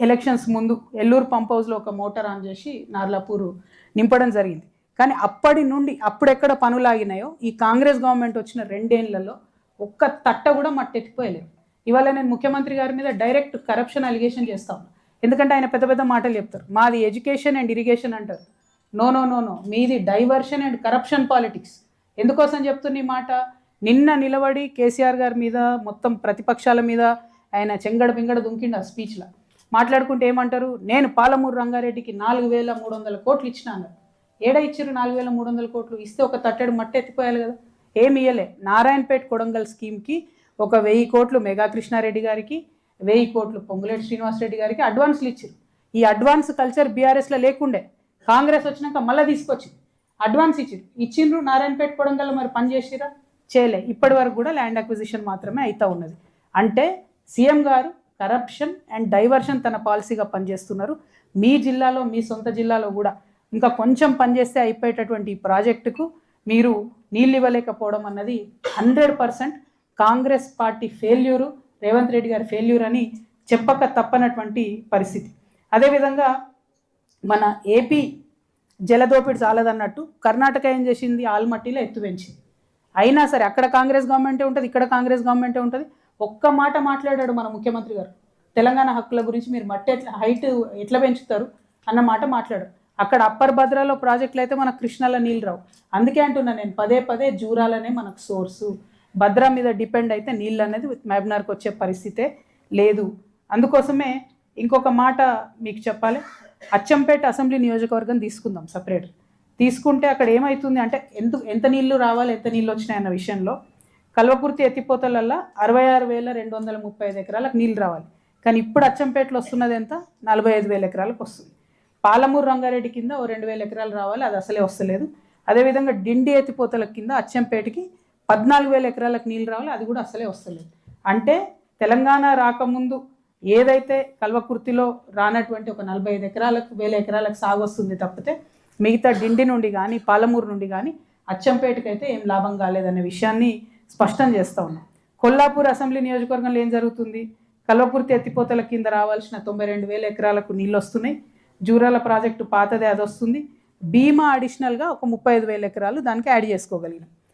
Elections ముందు Elluru pump హౌస్లో ఒక మోటార్ ఆన్ చేసి నార్లాపూర్ నింపడం జరిగింది. కానీ అప్పటి నుండి అప్పుడెక్కడ పనులు ఆగినాయో ఈ కాంగ్రెస్ గవర్నమెంట్ వచ్చిన రెండేళ్ళలో ఒక్క తట్ట కూడా మట్టెత్తిపోయలేదు. ఇవాళ నేను ముఖ్యమంత్రి గారి మీద డైరెక్ట్ కరప్షన్ అలిగేషన్ చేస్తా ఉన్నా. ఎందుకంటే ఆయన పెద్ద పెద్ద మాటలు చెప్తారు. మాది ఎడ్యుకేషన్ అండ్ ఇరిగేషన్ అంటారు. No no no no. మీది డైవర్షన్ అండ్ కరప్షన్ పాలిటిక్స్. ఎందుకోసం చెప్తున్న ఈ మాట? నిన్న నిలబడి కేసీఆర్ గారి మీద మొత్తం ప్రతిపక్షాల మీద ఆయన చెంగడ పింగడ దుంకిండు ఆ స్పీచ్లో. మాట్లాడుకుంటే ఏమంటారు? నేను పాలమూరు రంగారెడ్డికి నాలుగు వేల మూడు వందల కోట్లు ఇచ్చిన అన్నారు ఏడ ఇచ్చారు నాలుగు వేల మూడు వందల కోట్లు? ఇస్తే ఒక తట్టెడు మట్టి ఎత్తిపోయాలి కదా. ఏమి ఇయ్యలే. నారాయణపేట్ కొడంగల్ స్కీమ్కి ఒక వెయ్యి కోట్లు మెగా కృష్ణారెడ్డి గారికి వెయ్యి కోట్లు పొంగులేటి శ్రీనివాసరెడ్డి గారికి అడ్వాన్స్లు ఇచ్చారు ఈ అడ్వాన్స్ కల్చర్ బీఆర్ఎస్లో లేకుండే. కాంగ్రెస్ వచ్చినాక మళ్ళీ తీసుకొచ్చింది. అడ్వాన్స్ ఇచ్చారు ఇచ్చిండ్రు నారాయణపేట కొడంగల్ మరి పని చేసిరా చేయలే. ఇప్పటి వరకు కూడా ల్యాండ్ అక్విజిషన్ మాత్రమే అవుతా ఉన్నది. అంటే సీఎం గారు కరప్షన్ అండ్ డైవర్షన్ తన పాలసీగా పనిచేస్తున్నారు. మీ జిల్లాలో మీ సొంత జిల్లాలో కూడా ఇంకా కొంచెం పనిచేస్తే అయిపోయేటటువంటి ఈ ప్రాజెక్టుకు మీరు నీళ్ళు ఇవ్వలేకపోవడం అన్నది hundred percent Congress party failure Revanth Reddy గారి ఫెయిల్యూర్ అని చెప్పక తప్పనటువంటి పరిస్థితి. అదేవిధంగా మన ఏపీ జలదోపిడి చాలదన్నట్టు కర్ణాటక ఏం చేసింది? ఆల్మట్టిలో ఎత్తువెంచింది. అయినా సరే అక్కడ కాంగ్రెస్ గవర్నమెంటే ఉంటుంది ఇక్కడ కాంగ్రెస్ గవర్నమెంటే ఉంటుంది. ఒక్క మాట మాట్లాడాడు మన ముఖ్యమంత్రి గారు. తెలంగాణ హక్కుల గురించి మీరు మట్టి ఎట్లా హైట్ ఎట్లా పెంచుతారు అన్న మాట మాట్లాడారు అక్కడ అప్పర్ భద్రాలో ప్రాజెక్టులు అయితే మనకు కృష్ణలో నీళ్ళు రావు. అందుకే అంటున్నా నేను పదే పదే జూరాలనే మనకు సోర్సు. భద్రా మీద డిపెండ్ అయితే నీళ్ళు అనేది మెబినార్కి వచ్చే పరిస్థితే లేదు. అందుకోసమే ఇంకొక మాట మీకు చెప్పాలి. అచ్చంపేట అసెంబ్లీ నియోజకవర్గం తీసుకుందాం సపరేట్. తీసుకుంటే అక్కడ ఏమవుతుంది అంటే ఎంత ఎంత నీళ్ళు రావాలి ఎంత నీళ్ళు వచ్చినాయి అన్న విషయంలో కల్వకుర్తి ఎత్తిపోతలల్లో అరవై ఆరు వేల రెండు వందల ముప్పై ఐదు ఎకరాలకు నీళ్ళు రావాలి. కానీ ఇప్పుడు అచ్చంపేటలో వస్తున్నది ఎంత? నలభై ఐదు వేల ఎకరాలకు వస్తుంది. పాలమూరు రంగారెడ్డి కింద ఓ రెండు వేల ఎకరాలు రావాలి అది అసలే వస్తలేదు. అదేవిధంగా డిండి ఎత్తిపోతల కింద అచ్చంపేటకి పద్నాలుగు వేల ఎకరాలకు నీళ్ళు రావాలి అది కూడా అసలే వస్తలేదు. అంటే తెలంగాణ రాకముందు ఏదైతే కల్వకుర్తిలో రానటువంటి ఒక నలభై ఐదు ఎకరాలకు వేల ఎకరాలకు సాగు వస్తుంది తప్పితే మిగతా డిండి నుండి కానీ పాలమూరు నుండి కానీ అచ్చంపేటకి అయితే ఏం లాభం కాలేదనే విషయాన్ని స్పష్టం చేస్తూ ఉన్నాం. కొల్లాపూర్ అసెంబ్లీ నియోజకవర్గంలో ఏం జరుగుతుంది? కల్వకుర్తి ఎత్తిపోతల కింద రావాల్సిన తొంభై రెండు వేల ఎకరాలకు నీళ్ళు వస్తున్నాయి జూరాల ప్రాజెక్టు పాతదే అది వస్తుంది బీమా అడిషనల్గా ఒక ముప్పై ఐదు వేల ఎకరాలు దానికి యాడ్ చేసుకోగలిగినాం.